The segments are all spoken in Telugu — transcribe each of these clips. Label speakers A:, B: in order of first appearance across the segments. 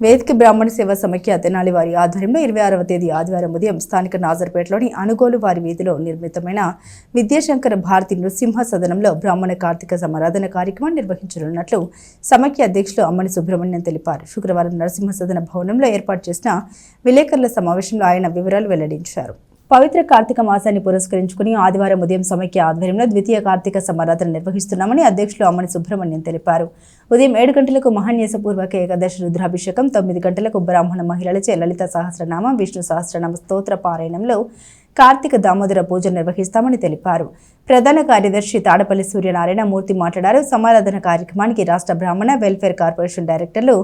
A: వేదిక బ్రాహ్మణ సేవ సమైక్య తెనాలి వారి ఆధ్వర్యంలో ఇరవై ఆరవ తేదీ ఆదివారం ఉదయం స్థానిక నాజర్పేటలోని అనుగోలు వారి వీధిలో నిర్మితమైన విద్యాశంకర భారతి నృసింహ సదనంలో బ్రాహ్మణ కార్తీక సమారాధన కార్యక్రమం నిర్వహించనున్నట్లు సమైక్య అధ్యక్షులు అమ్మని సుబ్రహ్మణ్యం తెలిపారు. శుక్రవారం నరసింహ సదన భవనంలో ఏర్పాటు చేసిన విలేకరుల సమావేశంలో ఆయన వివరాలు వెల్లడించారు. పవిత్ర కార్తీక మాసాన్ని పురస్కరించుకుని ఆదివారం ఉదయం సమైక్య ఆధ్వర్యంలో ద్వితీయ కార్తీక సమారాధన నిర్వహిస్తున్నామని అధ్యక్షులు అమ్మని సుబ్రహ్మణ్యం తెలిపారు. ఉదయం ఏడు గంటలకు మహాన్యాసపూర్వక ఏకాదశి రుద్రాభిషేకం తొమ్మిది గంటలకు బ్రాహ్మణ మహిళలచే లలిత సహస్రనామం విష్ణు సహస్రనామ స్తోత్ర పారాయణంలో కార్తీక దామోదర పూజ నిర్వహిస్తామని తెలిపారు. ప్రధాన కార్యదర్శి తాడపల్లి సూర్యనారాయణ మూర్తి మాట్లాడారు. సమారాధన కార్యక్రమానికి రాష్ట్ర బ్రాహ్మణ వెల్ఫేర్ కార్పొరేషన్ డైరెక్టర్లు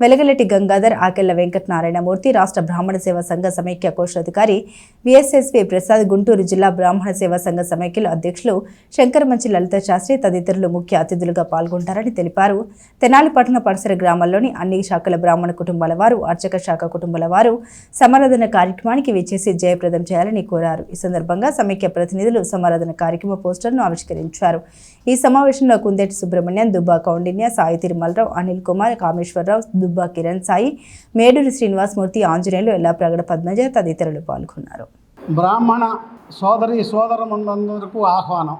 A: వెలగలెట్టి గంగాధర్ ఆకెళ్ళ వెంకటనారాయణమూర్తి రాష్ట్ర బ్రాహ్మణ సేవా సంఘ సమైక్య కోశాధికారి విఎస్ఎస్వి ప్రసాద్ గుంటూరు జిల్లా బ్రాహ్మణ సేవా సంఘ సమైక్యుల అధ్యక్షులు శంకరమంచి లలిత శాస్త్రి తదితరులు ముఖ్య అతిథులుగా పాల్గొంటారని తెలిపారు. తెనాలి పట్టణ పరిసర గ్రామాల్లోని అన్ని శాఖల బ్రాహ్మణ కుటుంబాల వారు అర్చక శాఖ కుటుంబాల వారు సమారాధన కార్యక్రమానికి విచ్చేసి జయప్రదం చేయాలని కోరారు. ఈ సందర్భంగా సమైక్య ప్రతినిధులు సమారాధన కార్యక్రమ పోస్టర్ను ఆవిష్కరించారు. ఈ సమావేశంలో కుందేటి సుబ్రహ్మణ్యం దుబ్బా కౌండిన్య సాయి తిరుమలరావు అనిల్ కుమార్ కామేశ్వరరావు దుబ్బా కిరణ్ సాయి మేడూరి శ్రీనివాస్మూర్తి ఆంజనేయులు ఎలా ప్రగడ పద్మజ తదితరులు పాల్గొన్నారు.
B: బ్రాహ్మణ సోదరి సోదరులందరికీ ఆహ్వానం.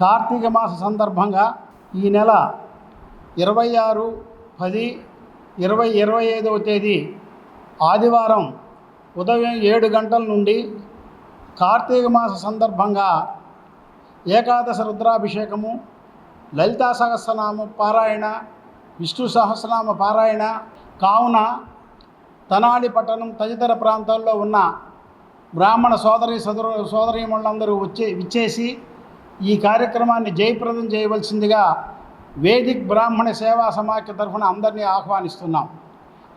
B: కార్తీక మాస సందర్భంగా ఈ నెల ఇరవై ఆరు పది ఇరవై ఇరవై ఐదవ తేదీ ఆదివారం ఉదయం ఏడు గంటల నుండి కార్తీక మాస సందర్భంగా ఏకాదశ రుద్రాభిషేకము లలితా సహస్రనామ పారాయణ విష్ణు సహస్రనామ పారాయణ కావున తనాడి పట్టణం తదితర ప్రాంతాల్లో ఉన్న బ్రాహ్మణ సోదరి సోదరు సోదరీమణులందరూ వచ్చే విచ్చేసి ఈ కార్యక్రమాన్ని జయప్రదం చేయవలసిందిగా వేదిక్ బ్రాహ్మణ సేవా సమాఖ్య తరఫున అందరినీ ఆహ్వానిస్తున్నాం.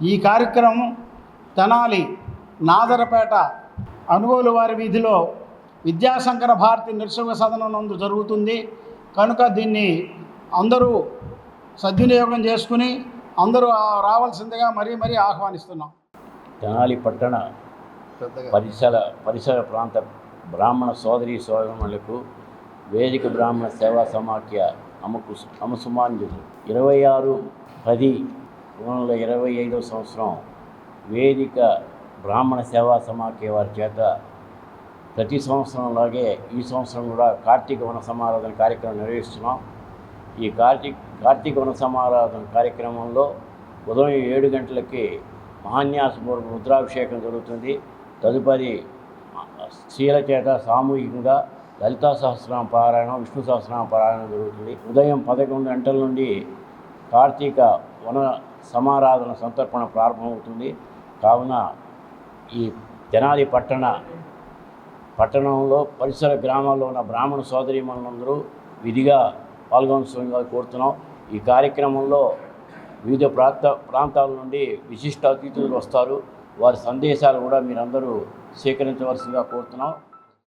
B: ఈ కార్యక్రమం తెనాలి నాదరపేట అనుగోలు వారి వీధిలో విద్యాశంకర భారతి నృసింహ సదనం నందు జరుగుతుంది. కనుక దీన్ని అందరూ సద్వినియోగం చేసుకుని అందరూ రావాల్సిందిగా మరీ మరీ ఆహ్వానిస్తున్నాం.
C: తెనాలి పట్టణ పరిసర పరిసర ప్రాంత బ్రాహ్మణ సోదరి సోదరులకు వేదిక బ్రాహ్మణ సేవా సమాఖ్య అమ్మకు అమసుమాంజులు ఇరవై ఆరు పది రెండు వందల ఇరవై ఐదో సంవత్సరం వేదిక బ్రాహ్మణ సేవా సమాఖ్య వారి చేత ప్రతి సంవత్సరంలాగే ఈ సంవత్సరం కూడా కార్తీక వన సమారాధన కార్యక్రమం నిర్వహిస్తున్నాం. ఈ కార్తీక కార్తీక వన సమారాధన కార్యక్రమంలో ఉదయం ఏడు గంటలకి మహాన్యాసపూర్వక రుద్రాభిషేకం జరుగుతుంది. తదుపరి స్త్రీల చేత సామూహికంగా లలితా సహస్రనామ పారాయణం విష్ణు సహస్రనామ పారాయణం జరుగుతుంది. ఉదయం పదకొండు గంటల నుండి కార్తీక వన సమారాధన సంతర్పణ ప్రారంభమవుతుంది. కావున ఈ తెనాలి పట్టణ పట్టణంలో పరిసర గ్రామాల్లో ఉన్న బ్రాహ్మణ సోదరీమణులందరూ విధిగా పాల్గొనవలసిందిగా కోరుతున్నాం. ఈ కార్యక్రమంలో వివిధ ప్రాంత ప్రాంతాల నుండి విశిష్ట అతిథులు వస్తారు. వారి సందేశాలు కూడా మీరందరూ స్వీకరించవలసిందిగా కోరుతున్నాం.